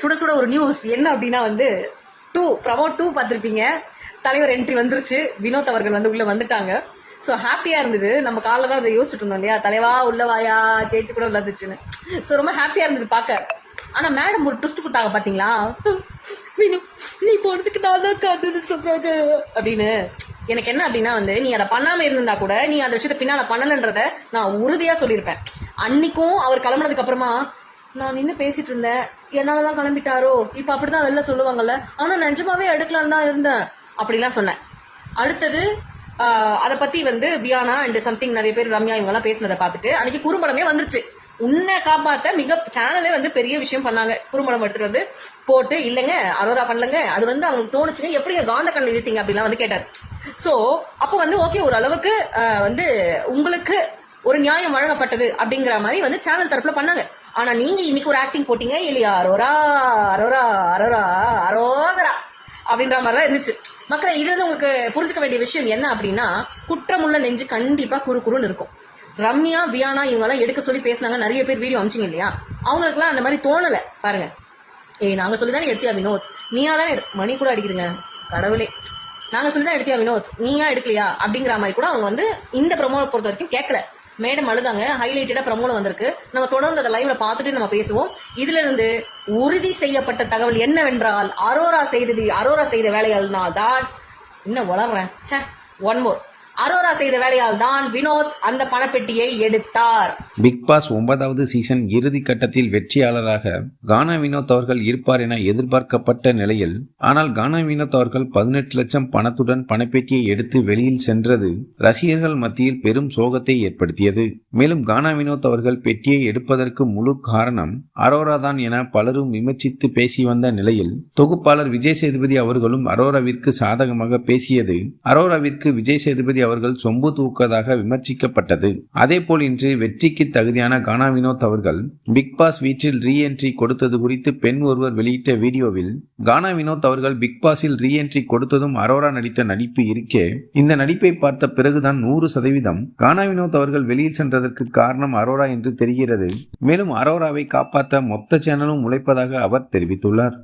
சுட சுட ஒரு நியூஸ் என்ன அப்படின்னா வந்து டூ ப்ரமோ டூ பார்த்துருப்பீங்க. தலைவர் என்ட்ரி வந்துருச்சு. வினோத் அவர்கள் வந்து உள்ள வந்துட்டாங்க. ஸோ ஹாப்பியா இருந்தது. நம்ம காலைல தான் அதை யோசிச்சுட்டு இருந்தோம் இல்லையா? தலைவா உள்ள வாயா ஜெயிச்சு கூட உள்ள ஸோ ரொம்ப ஹாப்பியா இருந்தது பார்க்க. ஆனா மேடம் ஒரு ட்விஸ்ட் கொடுத்தாங்க பாத்தீங்களா நீ போனதுக்கு நான் தான் காட்டுன்னு சொல்றாங்க அப்படின்னு. எனக்கு என்ன அப்படின்னா வந்து நீ அதை பண்ணாம இருந்திருந்தா கூட நீ அந்த விஷயத்த பின்னால பண்ணலன்றத நான் உறுதியா சொல்லியிருப்பேன். அன்னைக்கும் அவர் கிளம்புனதுக்கு அப்புறமா நான் நின்று பேசிட்டு இருந்தேன். என்னாலதான் கிளம்பிட்டாரோ? இப்ப அப்படிதான் வெளில சொல்லுவாங்கல்ல. ஆனா நிஜமாவே எடுக்கலாம் தான் இருந்தேன். அப்படிலாம் சொன்னேன். அடுத்தது அதை பத்தி வந்து வியானா அண்ட் சம்திங் நிறைய பேர் ரம்யா இவங்க எல்லாம் பேசினதை பார்த்துட்டு அன்னைக்கு குறும்படமே வந்துருச்சு. உன்னை காப்பாத்த மிக சேனலே வந்து பெரிய விஷயம் பண்ணாங்க. குறும்படம் எடுத்துட்டு வந்து போட்டு இல்லைங்க அரோரா பண்ணலங்க. அது வந்து அவங்களுக்கு தோணுச்சுங்க. எப்படி காந்த கண்ணில் இழுத்தீங்க அப்படிலாம் வந்து கேட்டார். சோ அப்போ வந்து ஓகே ஒரு அளவுக்கு வந்து உங்களுக்கு ஒரு நியாயம் வழங்கப்பட்டது அப்படிங்கிற மாதிரி வந்து சேனல் தரப்புல பண்ணாங்க. ஆனா நீங்க இன்னைக்கு ஒரு ஆக்டிங் போட்டீங்க இல்லையா? அரோரா அரோரா அரோரா அரோகரா அப்படின்ற மாதிரி தான் இருந்துச்சு. மக்களை இது வந்து உங்களுக்கு புரிஞ்சுக்க வேண்டிய விஷயம் என்ன அப்படின்னா குற்றமுள்ள நெஞ்சு கண்டிப்பா குறு குறுன்னு இருக்கும். ரம்யா வியானா இவங்க எல்லாம் எடுக்க சொல்லி பேசினாங்க. நிறைய பேர் வீடியோ அமிச்சிங்க இல்லையா? அவங்களுக்குலாம் அந்த மாதிரி தோணல. பாருங்க. ஏய் நாங்க சொல்லி தானே எடுத்தியா வினோத்? நீயா தானே எடு- மணி கூட அடிக்குதுங்க. கடவுளே. நாங்க சொல்லி தான் எடுத்தியா வினோத்? நீயா எடுக்கலையா? அப்படிங்கிற மாதிரி கூட அவங்க வந்து இந்த ப்ரமோவை பொறுத்த வரைக்கும் கேட்கல. மேடம் அழுதாங்க. ஹைலைட்டடா ப்ரமோல வந்திருக்கு. நம்ம தொடர்ந்து அதை லைவ்ல பார்த்துட்டு நம்ம பேசுவோம். இதுல இருந்து உறுதி செய்யப்பட்ட தகவல் என்னவென்றால் அரோரா செய்தது அரோரா செய்த வேலைகள்னா தான் இன்னும் வளர்றேன் ச்சே ஒன் மோர் அரோரா செய்த வேலையால் தான் வினோத் அந்த பணப்பெட்டியை எடுத்தார். பிக் பாஸ் ஒன்பதாவது சீசன் இறுதி கட்டத்தில் வெற்றியாளராக கானா வினோத் அவர்கள் இருப்பார் என எதிர்பார்க்கப்பட்ட நிலையில் ஆனால் கானா வினோத் அவர்கள் பதினெட்டு லட்சம் பணத்துடன் பணப்பெட்டியை எடுத்து வெளியில் சென்றது ரசிகர்கள் மத்தியில் பெரும் சோகத்தை ஏற்படுத்தியது. மேலும் கானா வினோத் அவர்கள் பெட்டியை எடுப்பதற்கு முழு காரணம் அரோரா தான் என பலரும் விமர்சித்து பேசி வந்த நிலையில் தொகுப்பாளர் விஜய் சேதுபதி அவர்களும் அரோராவிற்கு சாதகமாக பேசியது. அரோராவிற்கு விஜய் சேதுபதி அவர்கள் சொம்பு தூக்கதாக விமர்சிக்கப்பட்டது. அதேபோல் இன்று வெற்றிக்கு தகுதியான கானா வினோத் அவர்கள் பிக் பாஸ் வீட்டில் ரீஎன்ட்ரி கொடுத்தது குறித்து பெண் ஒருவர் வெளியிட்ட வீடியோவில் கானா வினோத் அவர்கள் பிக் பாஸில் ரீஎன்ட்ரி கொடுத்ததும் அரோரா நடித்த நடிப்பு இருக்கே. இந்த நடிப்பை பார்த்த பிறகுதான் நூறு சதவீதம் கானா வினோத் அவர்கள் வெளியில் சென்றதற்கு காரணம் அரோரா என்று தெரிகிறது. மேலும் அரோராவை காப்பாற்ற மொத்த சேனலும் உழைப்பதாக அவர் தெரிவித்துள்ளார்.